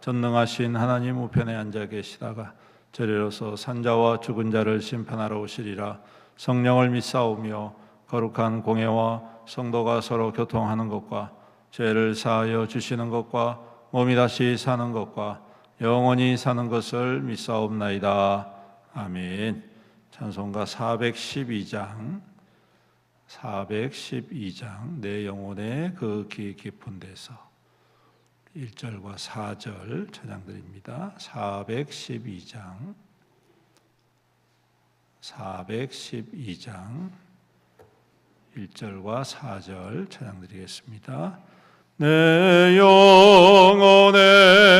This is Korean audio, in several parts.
전능하신 하나님 우편에 앉아 계시다가 저리로서 산자와 죽은 자를 심판하러 오시리라. 성령을 믿사오며 거룩한 공예와 성도가 서로 교통하는 것과 죄를 사하여 주시는 것과 몸이 다시 사는 것과 영원히 사는 것을 믿사옵나이다. 아멘. 찬송가 412장. 412장. 내 영혼의 그 깊은 데서 1절과 4절 찬양드립니다. 412장 412장 1절과 4절 찬양드리겠습니다. 내 영혼의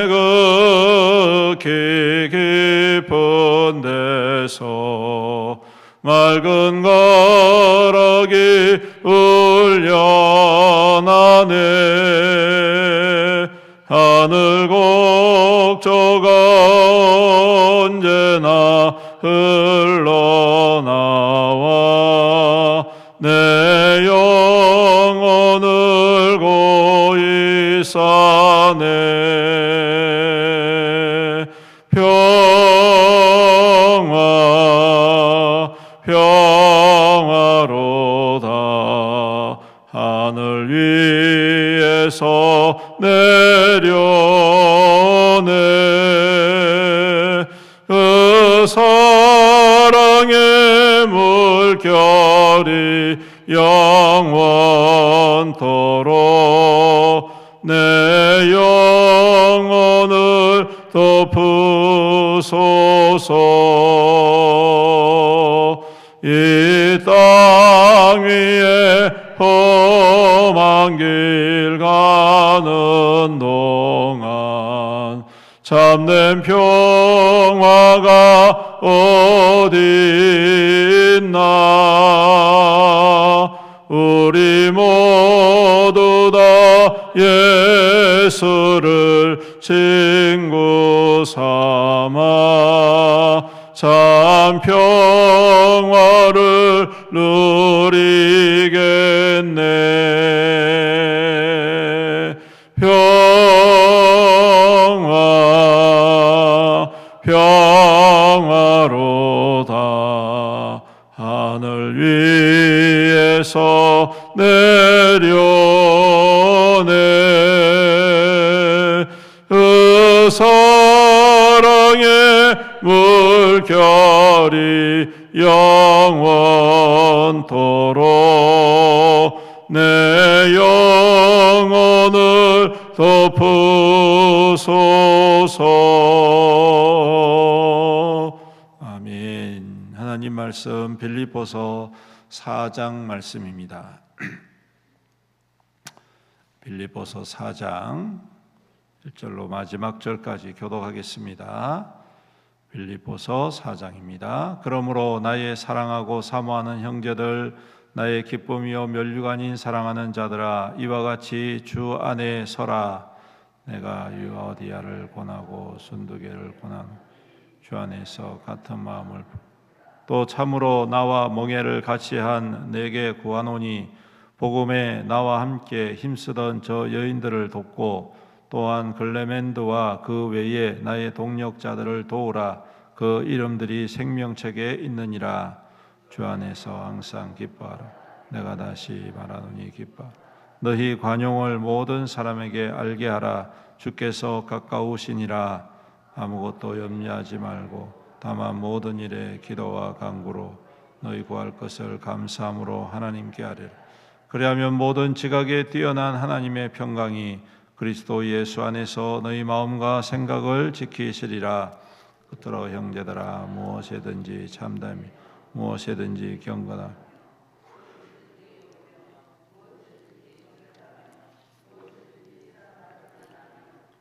그 깊은 데서 맑은 가락이 울려나네 하늘 곡조가 언제나 흘 덮으소서 평 빌립보서 4장 말씀입니다 빌립보서 4장 1절로 마지막 절까지 교독하겠습니다. 빌립보서 4장입니다. 그러므로 나의 사랑하고 사모하는 형제들 나의 기쁨이요 멸류관인 사랑하는 자들아 이와 같이 주 안에 서라 내가 유아디아를 권하고 순두개를 권하는 주 안에서 같은 마음을 또 참으로 나와 멍에를 같이 한 내게 구하노니 복음에 나와 함께 힘쓰던 저 여인들을 돕고 또한 글레멘드와 그 외에 나의 동력자들을 도우라. 그 이름들이 생명책에 있느니라. 주 안에서 항상 기뻐하라. 내가 다시 말하노니 기뻐. 너희 관용을 모든 사람에게 알게 하라. 주께서 가까우시니라. 아무것도 염려하지 말고 다만 모든 일에 기도와 간구로 너희 구할 것을 감사함으로 하나님께 아뢰라 그리하면 모든 지각에 뛰어난 하나님의 평강이 그리스도 예수 안에서 너희 마음과 생각을 지키시리라. 끝으로 형제들아 무엇이든지 참담이 무엇이든지 경건하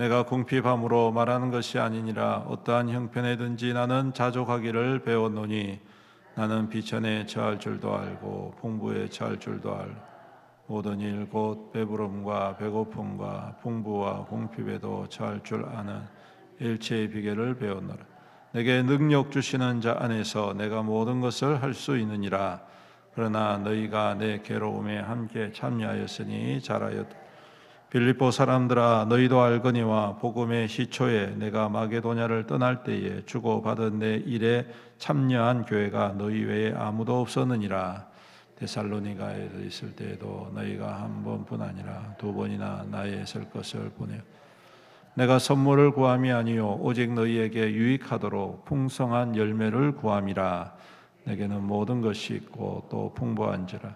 내가 궁핍함으로 말하는 것이 아니니라. 어떠한 형편에든지 나는 자족하기를 배웠노니 나는 비천에 처할 줄도 알고 풍부에 처할 줄도 알고 모든 일 곧 배부름과 배고픔과 풍부와 궁핍에도 처할 줄 아는 일체의 비결을 배웠노라. 내게 능력 주시는 자 안에서 내가 모든 것을 할 수 있느니라. 그러나 너희가 내 괴로움에 함께 참여하였으니 잘하였다 빌립보 사람들아 너희도 알거니와 복음의 시초에 내가 마게도냐를 떠날 때에 주고 받은 내 일에 참여한 교회가 너희 외에 아무도 없었느니라. 데살로니가에 있을 때에도 너희가 한 번뿐 아니라 두 번이나 나의 쓸 것을 보내. 내가 선물을 구함이 아니요 오직 너희에게 유익하도록 풍성한 열매를 구함이라. 내게는 모든 것이 있고 또 풍부한지라.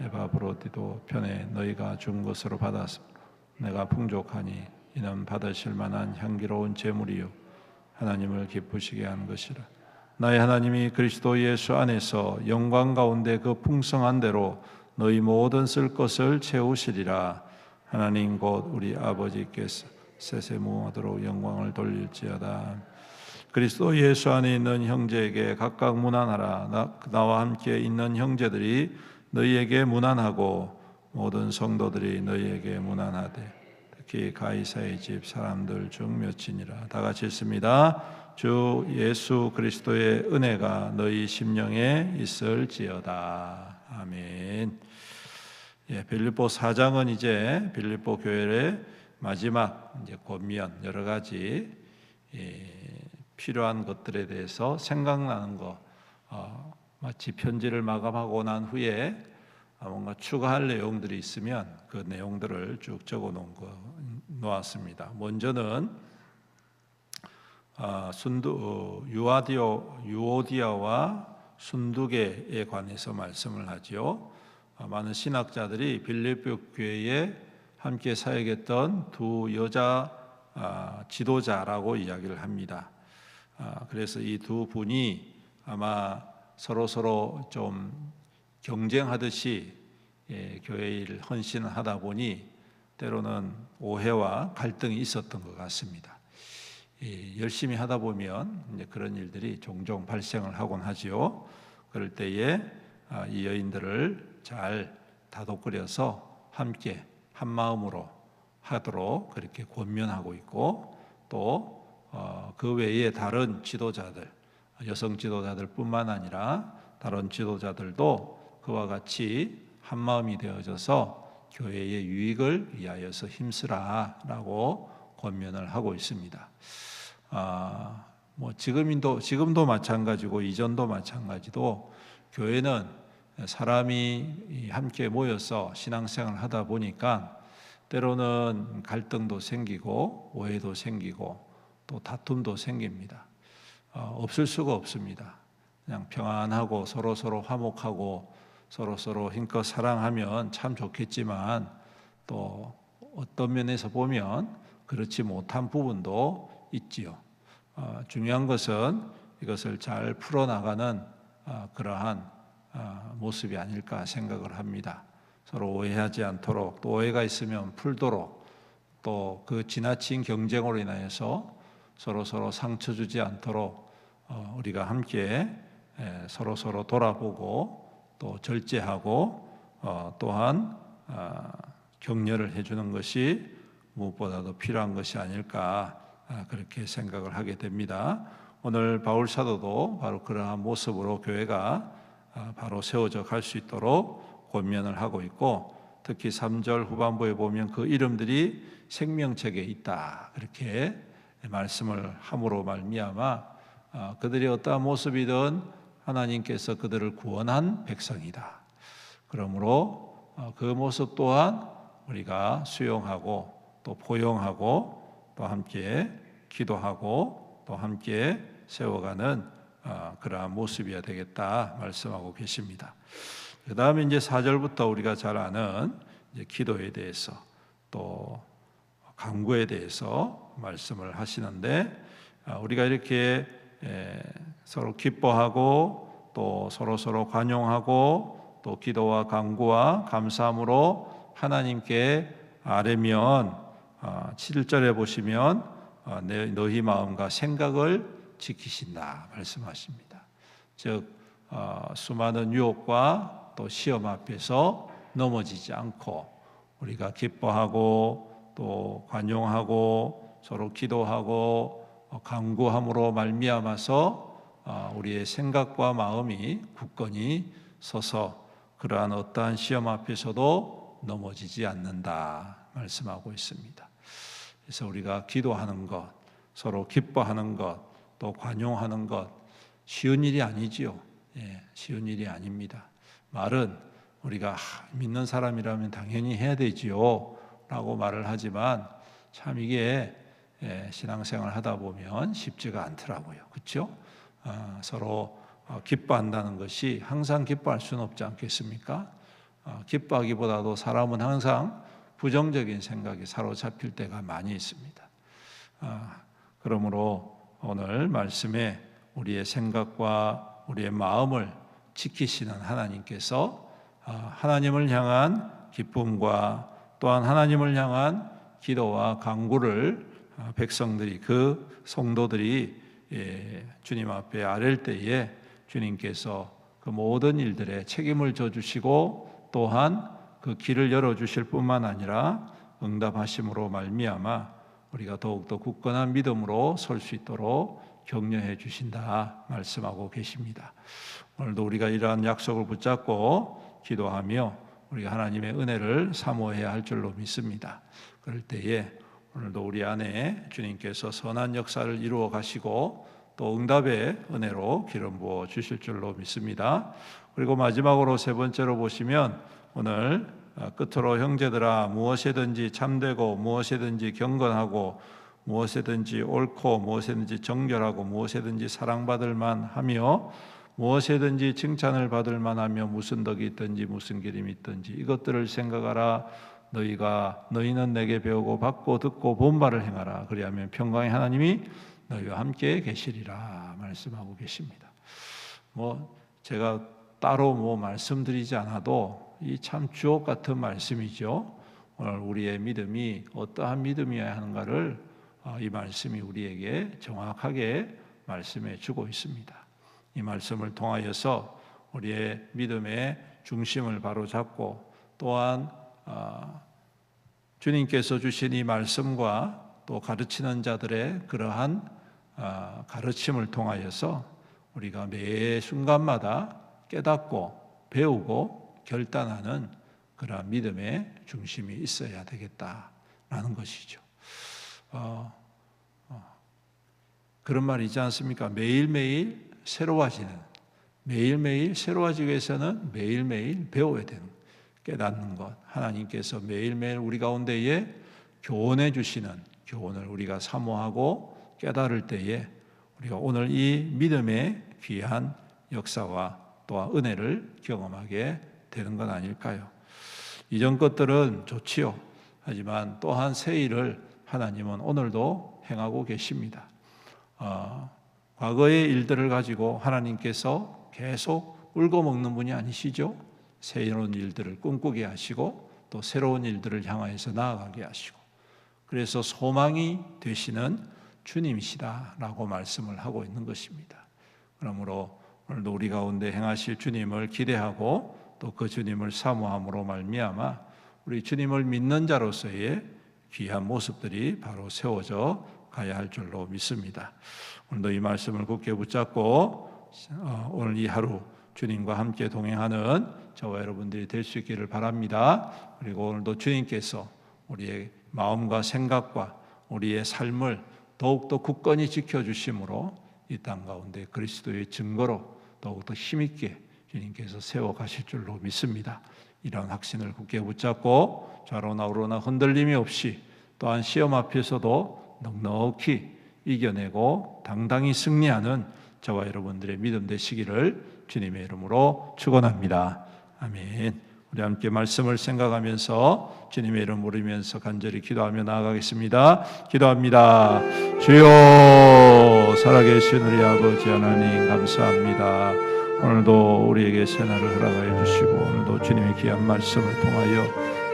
에바브로디도 편에 너희가 준 것으로 받았습니다. 내가 풍족하니 이는 받으실 만한 향기로운 제물이요. 하나님을 기쁘시게 하는 것이라. 나의 하나님이 그리스도 예수 안에서 영광 가운데 그 풍성한 대로 너희 모든 쓸 것을 채우시리라. 하나님 곧 우리 아버지께서 세세무하도록 영광을 돌릴지어다. 그리스도 예수 안에 있는 형제에게 각각 무난하라. 나, 나와 함께 있는 형제들이 너희에게 무난하고 모든 성도들이 너희에게 무난하되 특히 가이사의 집 사람들 중 몇이니라 다 같이 읽습니다. 주 예수 그리스도의 은혜가 너희 심령에 있을지어다. 아멘. 예, 빌립보 4장은 이제 빌립보 교회의 마지막 이제 권면 여러 가지 예, 필요한 것들에 대해서 생각나는 거 어, 마치 편지를 마감하고 난 후에 아, 뭔가 추가할 내용들이 있으면 그 내용들을 쭉 적어 놓은 거 놓았습니다. 먼저는 아, 순두 유아디오 유오디아와 순두계에 관해서 말씀을 하지요. 아, 많은 신학자들이 빌립보 교회에 함께 사역했던 두 여자 지도자라고 이야기를 합니다. 그래서 이 두 분이 아마 서로 서로 좀 경쟁하듯이 예, 교회 일 헌신을 하다 보니 때로는 오해와 갈등이 있었던 것 같습니다. 예, 열심히 하다 보면 그런 일들이 종종 발생을 하곤 하지요. 그럴 때에 아, 이 여인들을 잘 다독거려서 함께 한 마음으로 하도록 그렇게 권면하고 있고 또그 어, 외에 다른 지도자들 여성 지도자들뿐만 아니라 다른 지도자들도 그와 같이 한 마음이 되어져서 교회의 유익을 위하여서 힘쓰라라고 권면을 하고 있습니다. 아, 뭐 지금도 지금도 마찬가지고 이전도 마찬가지도 교회는 사람이 함께 모여서 신앙생활을 하다 보니까 때로는 갈등도 생기고 오해도 생기고 또 다툼도 생깁니다. 어, 없을 수가 없습니다. 그냥 평안하고 서로 서로 화목하고 서로 서로 힘껏 사랑하면 참 좋겠지만 또 어떤 면에서 보면 그렇지 못한 부분도 있지요. 어, 중요한 것은 이것을 잘 풀어나가는 어, 그러한 어, 모습이 아닐까 생각을 합니다. 서로 오해하지 않도록 또 오해가 있으면 풀도록 또 그 지나친 경쟁으로 인하여서 서로 서로 상처 주지 않도록 어, 우리가 함께 서로 서로 돌아보고 또 절제하고 어, 또한 어, 격려를 해주는 것이 무엇보다도 필요한 것이 아닐까 아, 그렇게 생각을 하게 됩니다. 오늘 바울 사도도 바로 그러한 모습으로 교회가 아, 바로 세워져 갈 수 있도록 권면을 하고 있고 특히 3절 후반부에 보면 그 이름들이 생명책에 있다 그렇게 말씀을 함으로 말미암아 아, 그들이 어떠한 모습이든 하나님께서 그들을 구원한 백성이다. 그러므로 어, 그 모습 또한 우리가 수용하고 또 포용하고 또 함께 기도하고 또 함께 세워가는 어, 그러한 모습이어야 되겠다 말씀하고 계십니다. 그 다음에 이제 4절부터 우리가 잘 아는 기도에 대해서 또 강구에 대해서 말씀을 하시는데 아, 우리가 이렇게 서로 기뻐하고 또 서로 서로 관용하고 또 기도와 강구와 감사함으로 하나님께 아뢰면 7절에 아, 보시면 아, 너희 마음과 생각을 지키신다 말씀하십니다. 즉 수많은 유혹과 또 시험 앞에서 넘어지지 않고 우리가 기뻐하고 또 관용하고 서로 기도하고 강구함으로 말미암아서 아, 우리의 생각과 마음이 굳건히 서서 그러한 어떠한 시험 앞에서도 넘어지지 않는다 말씀하고 있습니다. 그래서 우리가 기도하는 것, 서로 기뻐하는 것, 또 관용하는 것 쉬운 일이 아니지요. 예, 쉬운 일이 아닙니다. 말은 우리가 믿는 사람이라면 당연히 해야 되지요. 라고 말을 하지만 참 이게 예, 신앙생활 하다 보면 쉽지가 않더라고요. 그렇죠? 아, 서로 어, 기뻐한다는 것이 항상 기뻐할 수는 없지 않겠습니까? 어, 기뻐하기보다도 사람은 항상 부정적인 생각에 사로잡힐 때가 많이 있습니다. 아, 그러므로 오늘 말씀에 우리의 생각과 우리의 마음을 지키시는 하나님께서 아, 하나님을 향한 기쁨과 또한 하나님을 향한 기도와 강구를 아, 백성들이 그 성도들이 예, 주님 앞에 아랠 때에 주님께서 그 모든 일들에 책임을 져 주시고 또한 그 길을 열어 주실 뿐만 아니라 응답하심으로 말미암아 우리가 더욱더 굳건한 믿음으로 설 수 있도록 격려해 주신다 말씀하고 계십니다. 오늘도 우리가 이러한 약속을 붙잡고 기도하며 우리가 하나님의 은혜를 사모해야 할 줄로 믿습니다. 그럴 때에 오늘도 우리 안에 주님께서 선한 역사를 이루어 가시고 또 응답의 은혜로 기름 부어 주실 줄로 믿습니다. 그리고 마지막으로 세 번째로 보시면 오늘 끝으로 형제들아 무엇이든지 참되고 무엇이든지 경건하고 무엇이든지 옳고 무엇이든지 정결하고 무엇이든지 사랑받을 만하며 무엇이든지 칭찬을 받을 만하며 무슨 덕이 있든지 무슨 기름이 있든지 이것들을 생각하라 너희가 너희는 내게 배우고 받고 듣고 본 바를 행하라 그리하면 평강의 하나님이 너희와 함께 계시리라 말씀하고 계십니다. 뭐 제가 따로 뭐 말씀드리지 않아도 이 참 주옥 같은 말씀이죠. 오늘 우리의 믿음이 어떠한 믿음이어야 하는가를 어, 이 말씀이 우리에게 정확하게 말씀해 주고 있습니다. 이 말씀을 통하여서 우리의 믿음의 중심을 바로 잡고 또한 아, 주님께서 주신 이 말씀과 또 가르치는 자들의 그러한 아, 가르침을 통하여서 우리가 매 순간마다 깨닫고 배우고 결단하는 그러한 믿음의 중심이 있어야 되겠다라는 것이죠. 어, 어, 그런 말 있지 않습니까? 매일매일 새로워지는 매일매일 새로워지기 위해서는 매일매일 배워야 되는 깨닫는 것, 하나님께서 매일매일 우리 가운데에 교훈해 주시는 교훈을 우리가 사모하고 깨달을 때에 우리가 오늘 이 믿음의 귀한 역사와 또한 은혜를 경험하게 되는 것 아닐까요? 이전 것들은 좋지요. 하지만 또한 새 일을 하나님은 오늘도 행하고 계십니다. 어, 과거의 일들을 가지고 하나님께서 계속 울고 먹는 분이 아니시죠? 새로운 일들을 꿈꾸게 하시고 또 새로운 일들을 향하여서 나아가게 하시고 그래서 소망이 되시는 주님이시다라고 말씀을 하고 있는 것입니다. 그러므로 오늘도 우리 가운데 행하실 주님을 기대하고 또 그 주님을 사모함으로 말미암아 우리 주님을 믿는 자로서의 귀한 모습들이 바로 세워져 가야 할 줄로 믿습니다. 오늘도 이 말씀을 굳게 붙잡고 어, 오늘 이 하루 주님과 함께 동행하는 저와 여러분들이 될 수 있기를 바랍니다. 그리고 오늘도 주님께서 우리의 마음과 생각과 우리의 삶을 더욱더 굳건히 지켜주심으로 이 땅 가운데 그리스도의 증거로 더욱더 힘있게 주님께서 세워 가실 줄로 믿습니다. 이런 확신을 굳게 붙잡고 좌로나 우로나 흔들림이 없이 또한 시험 앞에서도 넉넉히 이겨내고 당당히 승리하는 저와 여러분들의 믿음 되시기를 주님의 이름으로 축원합니다. 아멘. 우리 함께 말씀을 생각하면서 주님의 이름 부르면서 간절히 기도하며 나아가겠습니다. 기도합니다. 주여 살아계신 우리 아버지 하나님 감사합니다. 오늘도 우리에게 새날을 허락하여 주시고 오늘도 주님의 귀한 말씀을 통하여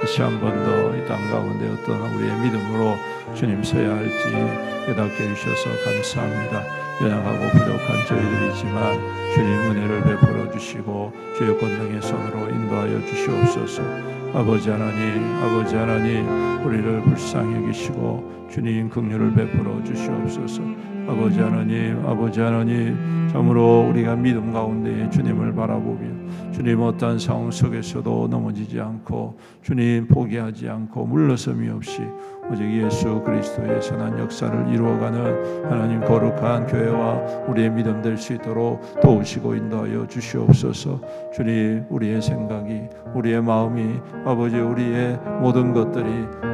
다시 한 번 더 이 땅 가운데 어떤 우리의 믿음으로 주님 서야 할지 깨닫게 해주셔서 감사합니다. 연약하고 부족한 저희들이지만 주님 은혜를 베풀어 주시고 주의 권능의 손으로 인도하여 주시옵소서. 아버지 하나님, 아버지 하나님, 우리를 불쌍히 여기시고 주님 긍휼을 베풀어 주시옵소서. 아버지 하나님, 아버지 하나님, 참으로 우리가 믿음 가운데 주님을 바라보며 주님 어떠한 상황 속에서도 넘어지지 않고 주님 포기하지 않고 물러섬이 없이 오직 예수 그리스도의 선한 역사를 이루어가는 하나님 거룩한 교회와 우리의 믿음 될 수 있도록 도우시고 인도하여 주시옵소서. 주님 우리의 생각이 우리의 마음이 아버지 우리의 모든 것들이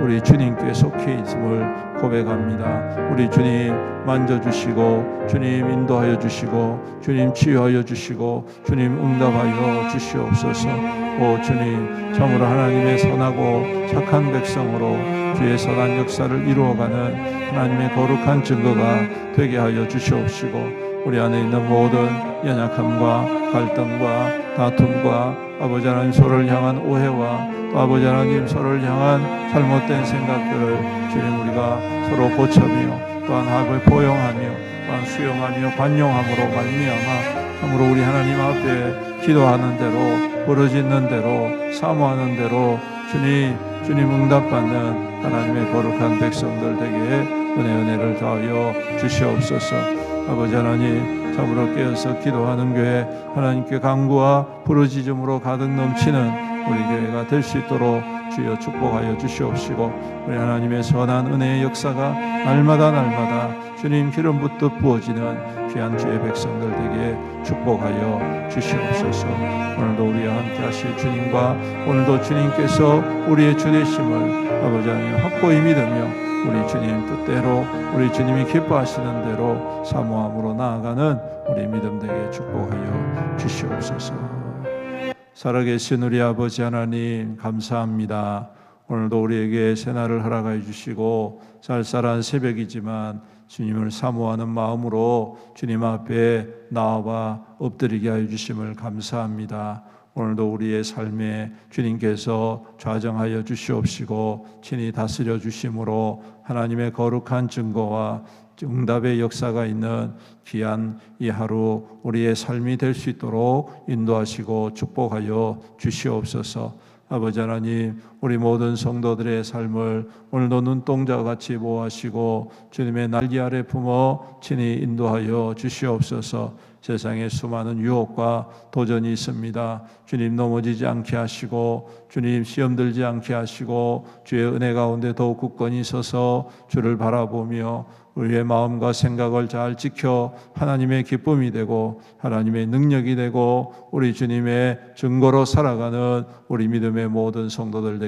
우리 주님께 속해 있음을 고백합니다. 우리 주님 만져주시고 주님 인도하여 주시고 주님 치유하여 주시고 주님 응답하여 주시옵소서. 오 주님 참으로 하나님의 선하고 착한 백성으로 주의 선한 역사를 이루어가는 하나님의 거룩한 증거가 되게 하여 주시옵시고 우리 안에 있는 모든 연약함과 갈등과 다툼과 아버지 하나님 서로를 향한 오해와 또 아버지 하나님 서로를 향한 잘못된 생각들을 주님 우리가 서로 고쳐며 또한 합을 포용하며 또한 수용하며 관용함으로 말미암아 참으로 우리 하나님 앞에 기도하는 대로 부르짖는 대로 사모하는 대로 주님 주님 응답받는 하나님의 거룩한 백성들 되게 은혜 은혜를 더하여 주시옵소서. 아버지 하나님 참으로 깨어서 기도하는 교회 하나님께 강구와 부르짖음으로 가득 넘치는 우리 교회가 될 수 있도록 주여 축복하여 주시옵시고 우리 하나님의 선한 은혜의 역사가 날마다 날마다 주님 기름 붓듯 부어지는 귀한 주의 백성들 되게 축복하여 주시옵소서. 오늘도 우리와 함께 하실 주님과 오늘도 주님께서 우리의 주 되심을 아버지 하나님 확고히 믿으며 우리 주님 뜻대로 우리 주님이 기뻐하시는 대로 사모함으로 나아가는 우리 믿음 되게 축복하여 주시옵소서. 살아계신 우리 아버지 하나님 감사합니다. 오늘도 우리에게 새날을 허락하여 주시고 쌀쌀한 새벽이지만 주님을 사모하는 마음으로 주님 앞에 나와 엎드리게 하여 주심을 감사합니다. 오늘도 우리의 삶에 주님께서 좌정하여 주시옵시고 친히 다스려 주심으로 하나님의 거룩한 증거와 응답의 역사가 있는 귀한 이 하루 우리의 삶이 될 수 있도록 인도하시고 축복하여 주시옵소서. 아버지 하나님, 우리 모든 성도들의 삶을 오늘도 눈동자 같이 보호하시고 주님의 날개 아래 품어 친히 인도하여 주시옵소서. 세상에 수많은 유혹과 도전이 있습니다. 주님 넘어지지 않게 하시고 주님 시험 들지 않게 하시고 주의 은혜 가운데 더욱 굳건히 서서 주를 바라보며 우리의 마음과 생각을 잘 지켜 하나님의 기쁨이 되고 하나님의 능력이 되고 우리 주님의 증거로 살아가는 우리 믿음의 모든 성도들에게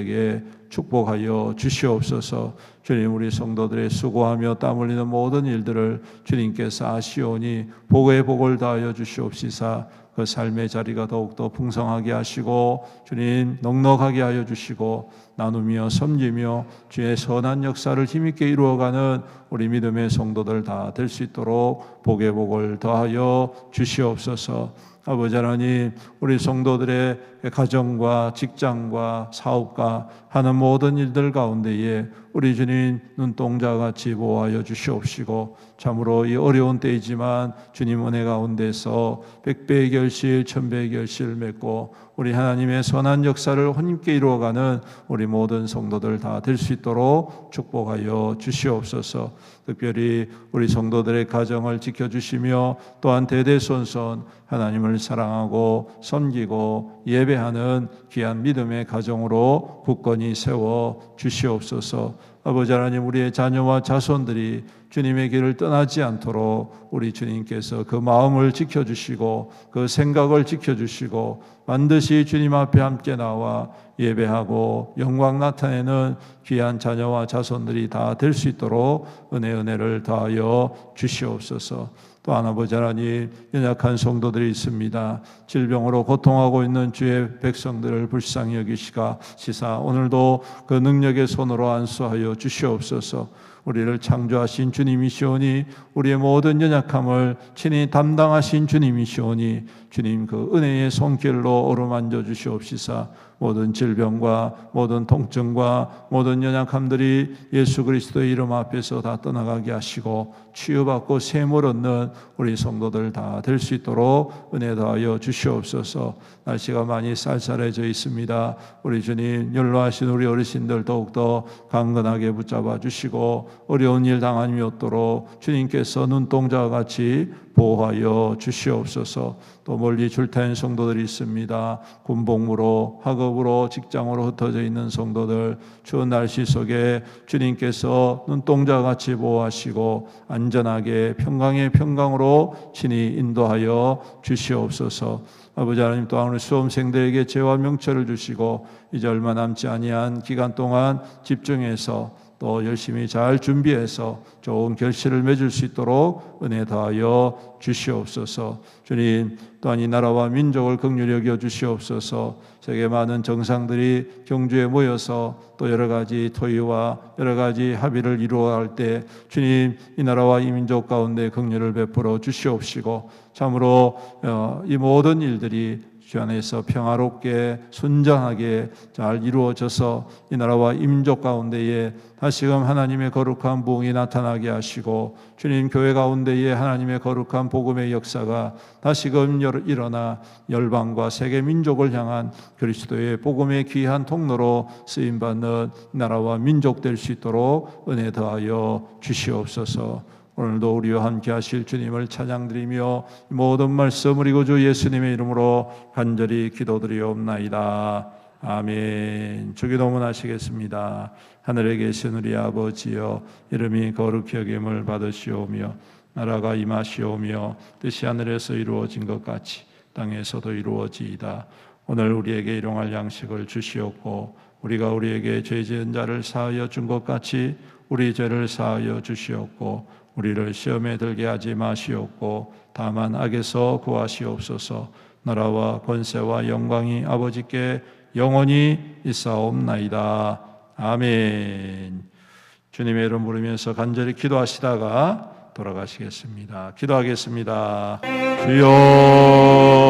축복하여 주시옵소서. 주님 우리 성도들의 수고하며 땀 흘리는 모든 일들을 주님께서 아시오니 복의 복을 다하여 주시옵시사. 그 삶의 자리가 더욱더 풍성하게 하시고 주님 넉넉하게 하여 주시고 나누며 섬기며 주의 선한 역사를 힘있게 이루어가는 우리 믿음의 성도들 다 될 수 있도록 복의 복을 더하여 주시옵소서. 아버지 하나님, 우리 성도들의 가정과 직장과 사업과 하는 모든 일들 가운데에 우리 주님 눈동자 같이 보호하여 주시옵시고 참으로 이 어려운 때이지만 주님 은혜 가운데서 백배의 결실, 천배의 결실을 맺고 우리 하나님의 선한 역사를 혼님께 이루어가는 우리 모든 성도들 다 될 수 있도록 축복하여 주시옵소서. 특별히 우리 성도들의 가정을 지켜주시며 또한 대대손손 하나님을 사랑하고 섬기고 예배하는 귀한 믿음의 가정으로 굳건히 세워 주시옵소서. 아버지 하나님 우리의 자녀와 자손들이 주님의 길을 떠나지 않도록 우리 주님께서 그 마음을 지켜주시고 그 생각을 지켜주시고 반드시 주님 앞에 함께 나와 예배하고 영광 나타내는 귀한 자녀와 자손들이 다 될 수 있도록 은혜 은혜를 다하여 주시옵소서. 또 아버지 하나님 연약한 성도들이 있습니다. 질병으로 고통하고 있는 주의 백성들을 불쌍히 여기시가 시사 오늘도 그 능력의 손으로 안수하여 주시옵소서. 우리를 창조하신 주님이시오니 우리의 모든 연약함을 친히 담당하신 주님이시오니 주님 그 은혜의 손길로 어루만져 주시옵시사 모든 질병과 모든 통증과 모든 연약함들이 예수 그리스도의 이름 앞에서 다 떠나가게 하시고 치유받고 샘을 얻는 우리 성도들 다 될 수 있도록 은혜 더하여 주시옵소서. 날씨가 많이 쌀쌀해져 있습니다. 우리 주님 연로하신 우리 어르신들 더욱더 강건하게 붙잡아 주시고 어려운 일 당함이 없도록 주님께서 눈동자와 같이 보호하여 주시옵소서. 또 멀리 출타한 성도들이 있습니다. 군복무로 학업으로 직장으로 흩어져 있는 성도들 추운 날씨 속에 주님께서 눈동자 같이 보호하시고 안전하게 평강의 평강으로 친히 인도하여 주시옵소서. 아버지 하나님 또한 우리 수험생들에게 죄와 명철을 주시고 이제 얼마 남지 아니한 기간 동안 집중해서 또 열심히 잘 준비해서 좋은 결실을 맺을 수 있도록 은혜 다하여 주시옵소서. 주님 또한 이 나라와 민족을 긍휼히 여겨 주시옵소서. 세계 많은 정상들이 경주에 모여서 또 여러 가지 토의와 여러 가지 합의를 이루어갈 때 주님 이 나라와 이 민족 가운데 긍휼을 베풀어 주시옵시고 참으로 어, 이 모든 일들이 주 안에서 평화롭게 순전하게 잘 이루어져서 이 나라와 임족 가운데에 다시금 하나님의 거룩한 부흥이 나타나게 하시고 주님 교회 가운데에 하나님의 거룩한 복음의 역사가 다시금 일어나 열방과 세계 민족을 향한 그리스도의 복음의 귀한 통로로 쓰임 받는 나라와 민족 될 수 있도록 은혜 더하여 주시옵소서. 오늘도 우리와 함께 하실 주님을 찬양드리며 모든 말씀 그리고 주 예수님의 이름으로 간절히 기도드리옵나이다. 아멘. 주기 도문 하시겠습니다. 하늘에 계신 우리 아버지여 이름이 거룩히 여김을 받으시오며 나라가 임하시오며 뜻이 하늘에서 이루어진 것 같이 땅에서도 이루어지이다. 오늘 우리에게 일용할 양식을 주시옵고 우리가 우리에게 죄 지은 자를 사하여 준 것 같이 우리 죄를 사하여 주시옵고 우리를 시험에 들게 하지 마시옵고 다만 악에서 구하시옵소서. 나라와 권세와 영광이 아버지께 영원히 있사옵나이다. 아멘. 주님의 이름 부르면서 간절히 기도하시다가 돌아가시겠습니다. 기도하겠습니다. 주여